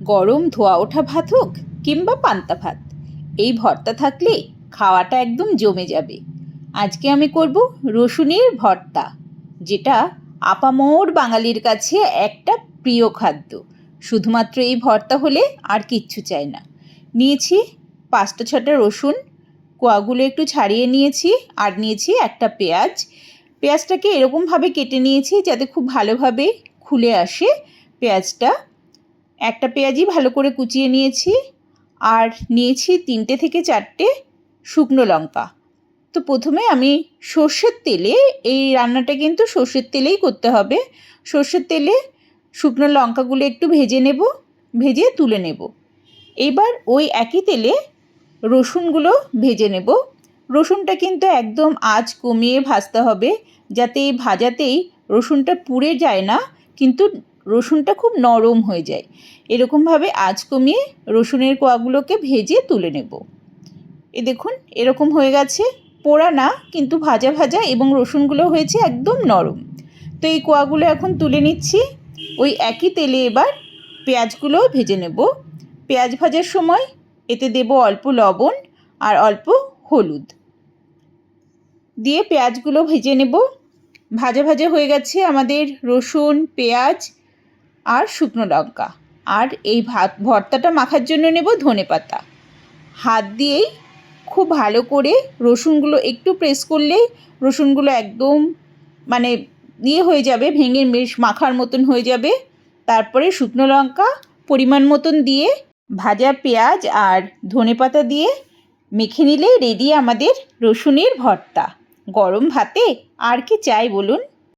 গরম ধোয়া ওঠা ভাত হোক কিংবা পান্তা ভাত, এই ভর্তা থাকলে খাওয়াটা একদম জমে যাবে। আজকে আমি করব রসুনের ভর্তা, যেটা আপামোর বাঙালির কাছে একটা প্রিয় খাদ্য। শুধুমাত্র এই ভর্তা হলে আর কিচ্ছু চাই না। নিয়েছি পাঁচটা ছটা রসুন, কোয়াগুলো একটু ছাড়িয়ে নিয়েছি আর নিয়েছি একটা পেঁয়াজ। পেঁয়াজটাকে এরকমভাবে কেটে নিয়েছি যাতে খুব ভালোভাবে খুলে আসে। পেঁয়াজটা একটা পেঁয়াজই ভালো করে কুচিয়ে নিয়েছি আর নিয়েছি তিনটে থেকে চারটে শুকনো লঙ্কা। তো প্রথমে আমি সর্ষের তেলে, এই রান্নাটা কিন্তু সর্ষের তেলেই করতে হবে। সর্ষের তেলে শুকনো লঙ্কাগুলো একটু ভেজে নেব, ভেজে তুলে নেব। এবার ওই একই তেলে রসুনগুলো ভেজে নেব। রসুনটা কিন্তু একদম আঁচ কমিয়ে ভাজতে হবে, যাতে ভাজাতেই রসুনটা পুড়ে যায় না, কিন্তু রসুনটা খুব নরম হয়ে যায়। এরকমভাবে আঁচ কমিয়ে রসুনের কোয়াগুলোকে ভেজে তুলে নেব। এ দেখুন, এরকম হয়ে গেছে। পোড়া না, কিন্তু ভাজা ভাজা এবং রসুনগুলো হয়েছে একদম নরম। তো এই কোয়াগুলো এখন তুলে নিচ্ছি। ওই একই তেলে এবার পেঁয়াজগুলো ভেজে নেব। পেঁয়াজ ভাজার সময় এতে দেব অল্প লবণ আর অল্প হলুদ। দিয়ে পেঁয়াজগুলো ভেজে নেব। ভাজা ভাজা হয়ে গেছে আমাদের রসুন, পেঁয়াজ আর শুকনো লঙ্কা। আর এই ভাত ভর্তাটা মাখার জন্য নেব ধনে পাতা। হাত দিয়েই খুব ভালো করে রসুনগুলো একটু প্রেস করলেই রসুনগুলো একদম মানে ইয়ে হয়ে যাবে, ভেঙে মাখার মতন হয়ে যাবে। তারপরে শুকনো লঙ্কা পরিমাণ মতন দিয়ে ভাজা পেঁয়াজ আর ধনে পাতা দিয়ে মেখে নিলে রেডি আমাদের রসুনের ভর্তা। গরম ভাতে আর কি চাই বলুন?